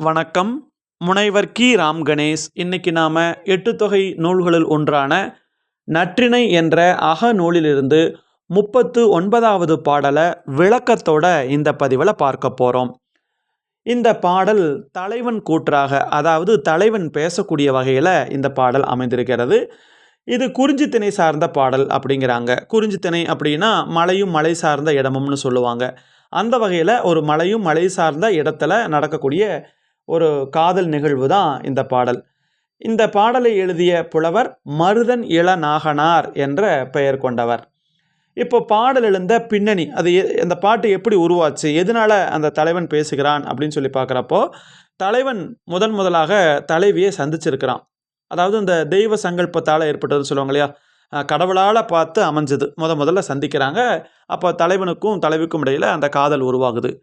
வணக்கம். முனைவர் கி. ராம் கணேஷ். இன்னைக்கு நாம் எட்டு தொகை நூல்களில் ஒன்றான நற்றிணை என்ற அக நூலிலிருந்து முப்பத்து ஒன்பதாவது பாடலை விளக்கத்தோட இந்த பதிவில் பார்க்க போகிறோம் இந்த பாடல் தலைவன் கூற்றாக அதாவது தலைவன் பேசக்கூடிய வகையில் இந்த பாடல் அமைந்திருக்கிறது. இது குறிஞ்சித்திணை சார்ந்த பாடல் அப்படிங்கிறாங்க. குறிஞ்சித்திணை அப்படின்னா மலையும் மலை சார்ந்த இடமும்னு சொல்லுவாங்க. அந்த வகையில் ஒரு மலையும் மலை சார்ந்த இடத்துல நடக்கக்கூடிய ஒரு காதல் நிகழ்வு தான் இந்த பாடல். இந்த பாடலை எழுதிய புலவர் மருதன் இளநாகனார் என்ற பெயர் கொண்டவர். இப்போ பாடல் எழுந்த பின்னணி அது எ- அந்த பாட்டு எப்படி உருவாச்சு எதனால அந்த தலைவன் பேசுகிறான் அப்படின்னு சொல்லி பார்க்குறப்போ தலைவன் முதன் முதலாக தலைவியை சந்திச்சிருக்கிறான். அதாவது இந்த தெய்வ சங்கல்பத்தால் ஏற்பட்டதுன்னு சொல்லுவாங்க இல்லையா? கடவுளால் பார்த்து அமைஞ்சது. முத முதல்ல சந்திக்கிறாங்க. அப்போ தலைவனுக்கும் தலைவிக்கும் இடையில் அந்த காதல் உருவாகுது.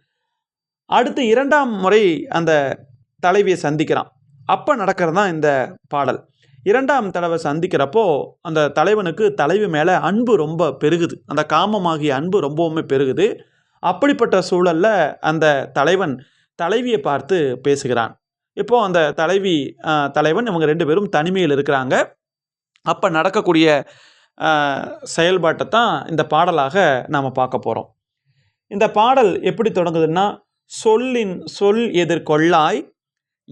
அடுத்து இரண்டாம் முறை அந்த தலைவியை சந்திக்கிறான். அப்போ நடக்கிறது தான் இந்த பாடல். இரண்டாம் தடவை சந்திக்கிறப்போ அந்த தலைவனுக்கு தலைவி மேலே அன்பு ரொம்ப பெருகுது. அந்த காமமாகிய அன்பு ரொம்பவுமே பெருகுது. அப்படிப்பட்ட சூழலில் அந்த தலைவன் தலைவியை பார்த்து பேசுகிறான். இப்போது அந்த தலைவி தலைவன் இவங்க ரெண்டு பேரும் தனிமையில் இருக்கிறாங்க. அப்போ நடக்கக்கூடிய செயல்பாட்டை தான் இந்த பாடலாக நாம் பார்க்க போகிறோம் இந்த பாடல் எப்படி தொடங்குதுன்னா சொல்லின் சொல் எதிர்கொள்ளாய்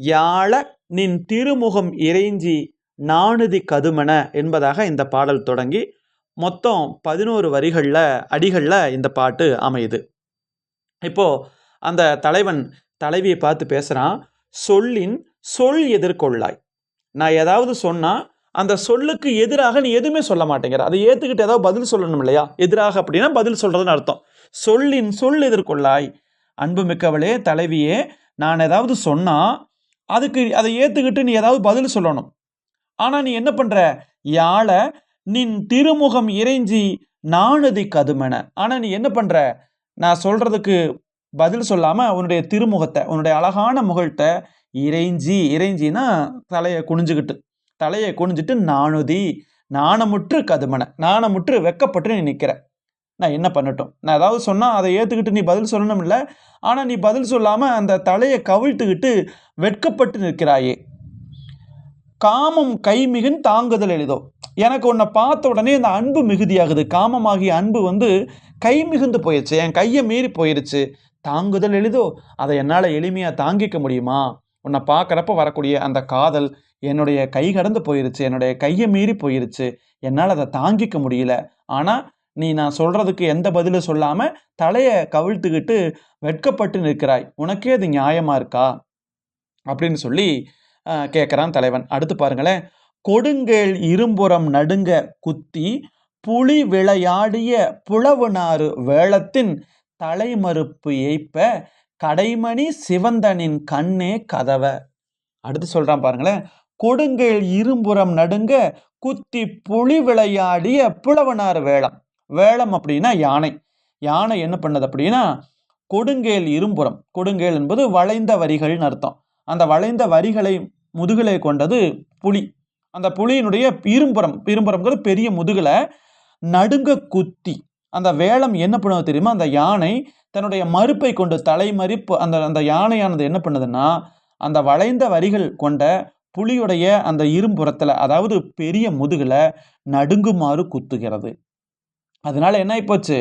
யாழ நின் திருமுகம் இறைஞ்சி நாணுதி கதுமன என்பதாக இந்த பாடல் தொடங்கி மொத்தம் பதினோரு வரிகளில் அடிகளில் இந்த பாட்டு அமையுது. இப்போது அந்த தலைவன் தலைவியை பார்த்து பேசுகிறான் சொல்லின் சொல் எதிர்கொள்ளாய். நான் ஏதாவது சொன்னால் அந்த சொல்லுக்கு எதிராக நீ எதுவுமே சொல்ல மாட்டேங்கிற. அதை ஏற்றுக்கிட்டு ஏதாவது பதில் சொல்லணும் இல்லையா? எதிராக அப்படின்னா பதில் சொல்கிறதுன்னு அர்த்தம். சொல்லின் சொல் எதிர்கொள்ளாய். அன்புமிக்கவளே தலைவியே நான் ஏதாவது சொன்னால் அதுக்கு அதை ஏற்றுக்கிட்டு நீ ஏதாவது பதில் சொல்லணும். ஆனால் நீ என்ன பண்ணுற யாழை நின் திருமுகம் இறைஞ்சி நாணுதி கதுமென. ஆனால் நீ என்ன பண்ணுற நான் சொல்கிறதுக்கு பதில் சொல்லாமல் உன்னுடைய திருமுகத்தை உன்னுடைய அழகான முகழ்த்தை இறைஞ்சி இறைஞ்சினா தலையை குனிஞ்சுக்கிட்டு தலையை குனிஞ்சிட்டு நாணுதி நாணமுற்று கதுமன. நாணமுற்று வெக்கப்பட்டு நீ நிற்கிற நான் என்ன பண்ணட்டும்? நான் ஏதாவது சொன்னால் அதை ஏற்றுக்கிட்டு நீ பதில் சொல்லணும் இல்லை. ஆனால் நீ பதில் சொல்லாமல் அந்த தலையை கவிழ்த்துக்கிட்டு வெட்கப்பட்டு நிற்கிறாயே. காமம் கைமிகுன் தாங்குதல் எளிதோ. எனக்கு உன்னை பார்த்த உடனே இந்த அன்பு மிகுதியாகுது. காமமாகிய அன்பு வந்து கை மிகுந்து போயிடுச்சு என் கையை மீறி போயிடுச்சு தாங்குதல் எளிதோ? அதை என்னால் எளிமையாக தாங்கிக்க முடியுமா? உன்னை பார்க்குறப்ப வரக்கூடிய அந்த காதல் என்னுடைய கை கடந்து போயிருச்சு. என்னுடைய கையை மீறி போயிருச்சு. என்னால் அதை தாங்கிக்க முடியல. ஆனால் நீ நான் சொல்கிறதுக்கு எந்த பதிலும் சொல்லாமல் தலையை கவிழ்த்துக்கிட்டு வெட்கப்பட்டு நிற்கிறாய். உனக்கே அது நியாயமா இருக்கா? அப்படின்னு சொல்லி கேட்குறான் தலைவன். அடுத்து பாருங்களேன். கொடுங்கேள் இரும்புறம் நடுங்க குத்தி புலி விளையாடிய புலவுனாறு வேளத்தின் தலைமறுப்பு ஏய்ப்ப கடைமணி சிவந்தனின் கண்ணே கதவ. அடுத்து சொல்றான் பாருங்களேன். கொடுங்கேள் இரும்புறம் நடுங்க குத்தி புலி விளையாடிய புலவனார் வேளம். வேளம் அப்படின்னா யானை. யானை என்ன பண்ணது அப்படின்னா கொடுங்கேல் இரும்புறம் கொடுங்கேல் என்பது வளைந்த வரிகள்னு அர்த்தம். அந்த வளைந்த வரிகளை முதுகலை கொண்டது புலி. அந்த புலியினுடைய இரும்புறம் இரும்புறம்ங்கிறது பெரிய முதுகலை நடுங்க குத்தி. அந்த வேளம் என்ன பண்ணுவது தெரியுமா? அந்த யானை தன்னுடைய மறுப்பை கொண்டு தலைமறிப்பு அந்த அந்த யானையானது என்ன பண்ணுதுன்னா அந்த வளைந்த வரிகள் கொண்ட புலியுடைய அந்த இரும்புறத்தில் அதாவது பெரிய முதுகில் நடுங்குமாறு குத்துகிறது. அதனால என்ன ஆகிப்போச்சு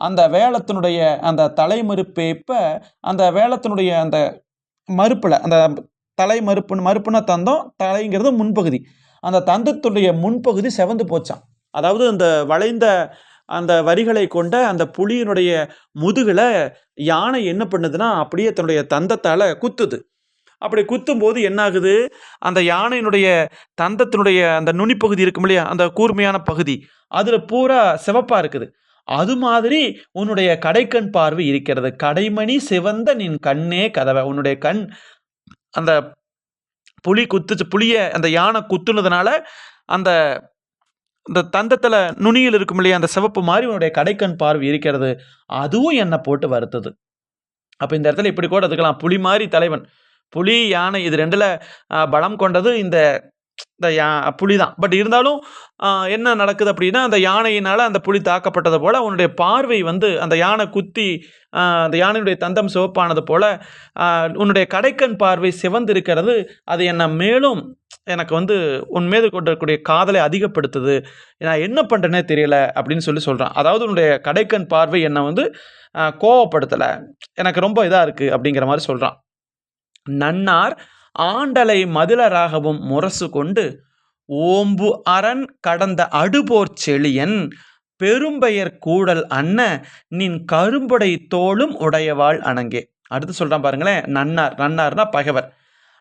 அந்த வேளத்தினுடைய அந்த தலைமறுப்பேப்ப அந்த வேளத்தினுடைய அந்த மறுப்பில் அந்த தலை மறுப்பு மறுப்புன தந்தம் தலைங்கிறது முன்பகுதி. அந்த தந்தத்துடைய முன்பகுதி செவந்து போச்சான் அதாவது அந்த வளைந்த அந்த வரிகளை கொண்ட அந்த புலியினுடைய முதுகில் யானை என்ன பண்ணுதுன்னா அப்படியே தன்னுடைய தந்தத்தால் குத்துது. அப்படி குத்தும்போது போது என்னாகுது? அந்த யானையினுடைய தந்தத்தினுடைய அந்த நுனிப்பகுதி இருக்கும் இல்லையா? அந்த கூர்மையான பகுதி. அதில் பூரா சிவப்பாக இருக்குது. அது மாதிரி உன்னுடைய கடைக்கண் பார்வை இருக்கிறது. கடைமணி சிவந்த நின் கண்ணே கதவை. உன்னுடைய கண் அந்த புலி குத்துச்சு புளிய அந்த யானை குத்துனதுனால அந்த இந்த தந்தத்தில் நுனியில் இருக்கும் இல்லையா? அந்த சிவப்பு மாதிரி உன்னுடைய கடைக்கண் பார்வை இருக்கிறது. அதுவும் என்னை போட்டு வருத்துது. அப்போ இந்த இடத்துல இப்படி கூட எடுத்துக்கலாம் புலி மாதிரி தலைவன். புலி யானை இது ரெண்டில் பலம் கொண்டது இந்த இந்த யா புலி தான் பட் இருந்தாலும் என்ன நடக்குது அப்படின்னா அந்த யானையினால் அந்த புலி தாக்கப்பட்டது போல் உன்னுடைய பார்வை வந்து அந்த யானை குத்தி அந்த யானையுடைய தந்தம் சிவப்பானது போல் உன்னுடைய கடைக்கண் பார்வை சிவந்திருக்கிறது அது என்னை மேலும் எனக்கு வந்து உன் மீது கொண்டிருக்கக்கூடிய காதலை அதிகப்படுத்துது. நான் என்ன பண்ணுறேனே தெரியல அப்படின்னு சொல்லி சொல்கிறான் அதாவது உன்னுடைய கடைக்கண் பார்வை என்னை வந்து கோவப்படுத்தலை. எனக்கு ரொம்ப இதாக இருக்குது அப்படிங்கிற மாதிரி சொல்கிறான் நன்னார் ஆண்டலை மதிலராகவும் முரசு கொண்டு ஓம்பு அரண் கடந்த அடுபோர் செழியன் பெரும்பெயர் கூடல் அன்ன நின் கரும்புடை தோளும் உடையவாள் அணங்கே. அடுத்து சொல்கிறான் பாருங்களேன் நன்னார். நன்னார்னா பகைவர்.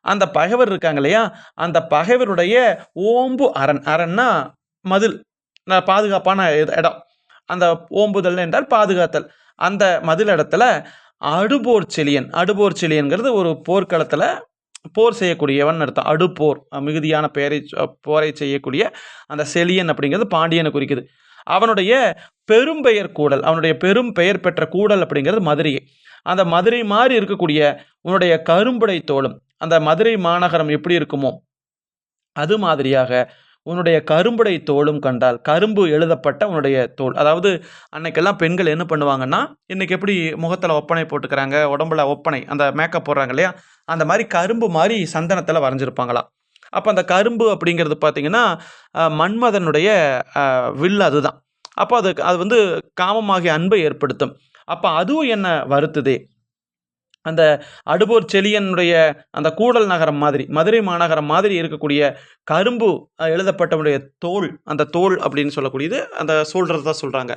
அந்த பகைவர் இருக்காங்க இல்லையா? அந்த பகைவருடைய ஓம்பு அரண். அரண்னா மதில். பாதுகாப்பான இடம். அந்த ஓம்புதல் என்றால் பாதுகாத்தல். அந்த மதில் இடத்துல அடுபோர் செழியன் அடுபோர் செழியன்கிறது ஒரு போர்க்களத்தில் போர் செய்யக்கூடியவன் அர்த்தம். அடுப்போர் மிகுதியான பெயரை போரை செய்யக்கூடிய அந்த செழியன் அப்படிங்கிறது பாண்டியனை குறிக்குது. அவனுடைய பெரும்பெயர் கூடல் அவனுடைய பெரும் பெயர் பெற்ற கூடல் அப்படிங்கிறது மதுரையை. அந்த மதுரை மாதிரி இருக்கக்கூடிய உன்னுடைய கரும்புடை தோளும் அந்த மதுரை மாநகரம் எப்படி இருக்குமோ அது மாதிரியாக உன்னுடைய கரும்புடை தோளும் கண்டால் கரும்பு எழுதப்பட்ட உன்னுடைய தோல் அதாவது அன்னைக்கெல்லாம் பெண்கள் என்ன பண்ணுவாங்கன்னா இன்னைக்கு எப்படி முகத்தில் ஒப்பனை போட்டுக்கிறாங்க உடம்புல ஒப்பனை அந்த மேக்கப் போடுறாங்க இல்லையா? அந்த மாதிரி கரும்பு மாதிரி சந்தனத்தில் வரைஞ்சிருப்பாங்களாம் அப்போ அந்த கரும்பு அப்படிங்கிறது பார்த்திங்கன்னா மன்மதனுடைய வில் அதுதான். அப்போ அது அது வந்து காமமாகிய அன்பை ஏற்படுத்தும். அப்போ அதுவும் என்ன வருத்துதே? அந்த அடுபோர் செழியனுடைய அந்த கூடல் நகரம் மாதிரி மதுரை மாநகரம் மாதிரி இருக்கக்கூடிய கரும்பு எழுதப்பட்டவனுடைய தோல் அந்த தோல் அப்படின்னு சொல்லக்கூடியது அந்த சொல்கிறது தான் சொல்கிறாங்க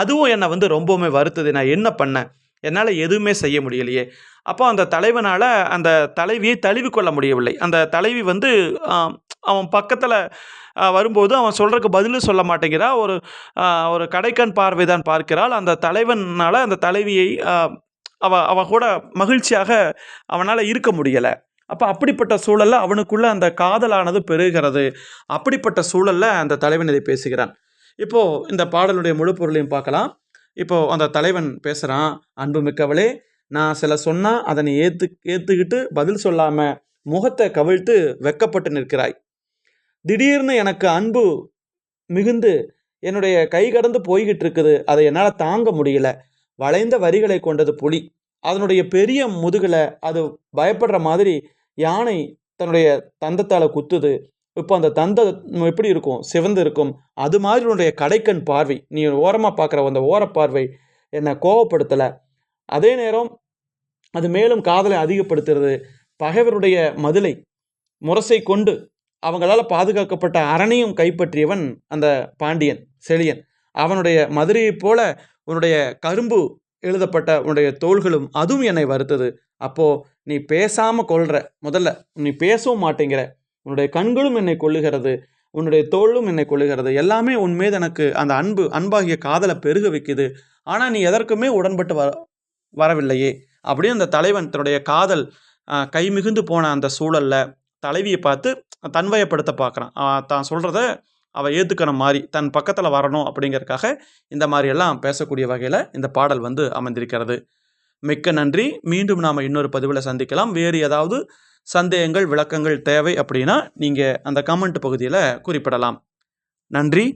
அதுவும் என்னை வந்து ரொம்பவுமே வருத்துது. நான் என்ன பண்ணேன்? என்னால் எதுவுமே செய்ய முடியலையே. அப்போ அந்த தலைவனால் அந்த தலைவியை தழுவி கொள்ள முடியவில்லை. அந்த தலைவி வந்து அவன் பக்கத்தில் வரும்போது அவன் சொல்கிறதுக்கு பதிலும் சொல்ல மாட்டேங்கிறா. ஒரு ஒரு கடைக்கண் பார்வை தான் பார்க்கிறாள். அந்த தலைவனால் அந்த தலைவியை அவ அவ கூட மகிழ்ச்சியாக அவனால் இருக்க முடியலை. அப்போ அப்படிப்பட்ட சூழலில் அவனுக்குள்ள அந்த காதலானது பெருகிறது. அப்படிப்பட்ட சூழலில் அந்த தலைவன் இதை பேசுகிறான். இப்போது இந்த பாடலுடைய முழு பொருளையும் பார்க்கலாம். இப்போது அந்த தலைவன் பேசுகிறான் அன்பு மிக்கவளே நான் சில சொன்னால் அதை நீ ஏற்று ஏற்றுக்கிட்டு பதில் சொல்லாமல் முகத்தை கவிழ்த்து வெக்கப்பட்டு நிற்கிறாய். திடீர்னு எனக்கு அன்பு மிகுந்து என்னுடைய கை கடந்து போய்கிட்டு இருக்குது அதை என்னால் தாங்க முடியல. வளைந்த வரிகளை கொண்டது புலி. அதனுடைய பெரிய முதுகில் அது பயப்படுற மாதிரி யானை தன்னுடைய தந்தத்தால் குத்துது. இப்போ அந்த தந்தம் எப்படி இருக்கும்? சிவந்து இருக்கும். அது மாதிரி உன்னுடைய கடைக்கண் பார்வை. நீ ஓரமாக பார்க்குற அந்த ஓரப்பார்வை என்னை கோவப்படுத்தலை. அதே நேரம் அது மேலும் காதலை அதிகப்படுத்துறது. பகைவருடைய மதிலை முரசை கொண்டு அவங்களால் பாதுகாக்கப்பட்ட அரணையும் கைப்பற்றியவன் அந்த பாண்டியன் செழியன். அவனுடைய மதுரையைப் போல உன்னுடைய கரும்பு எழுதப்பட்ட உன்னுடைய தோள்களும் அதுவும் என்னை வருத்தது. அப்போது நீ பேசாமல் கொள்கிற முதல்ல நீ பேசவும் மாட்டேங்கிற. உன்னுடைய கண்களும் என்னை கொள்ளுகிறது உன்னுடைய தோளும் என்னை கொள்ளுகிறது எல்லாமே உன் மீது எனக்கு அந்த அன்பு அன்பாகிய காதலை பெருக வைக்குது. ஆனால் நீ எதற்குமே உடன்பட்டு வர வரவில்லையே. அப்படின்னு அந்த தலைவன் தன்னுடைய காதல் கைமிகுந்து கை மிகுந்து போன அந்த சூழலில் தலைவியை பார்த்து தன்வயப்படுத்த பார்க்குறான். தான் சொல்கிறத அவள் ஏற்றுக்கணும் மாதிரி தன் பக்கத்தில் வரணும் அப்படிங்கறதுக்காக இந்த மாதிரியெல்லாம் பேசக்கூடிய வகையில் இந்த பாடல் வந்து அமைந்திருக்கிறது. மிக்க நன்றி. மீண்டும் நாம் இன்னொரு பதிவில் சந்திக்கலாம். வேறு ஏதாவது சந்தேகங்கள் விளக்கங்கள் தேவை அப்படின்னா நீங்கள் அந்த கமெண்ட் பகுதியில் குறிப்பிடலாம். நன்றி.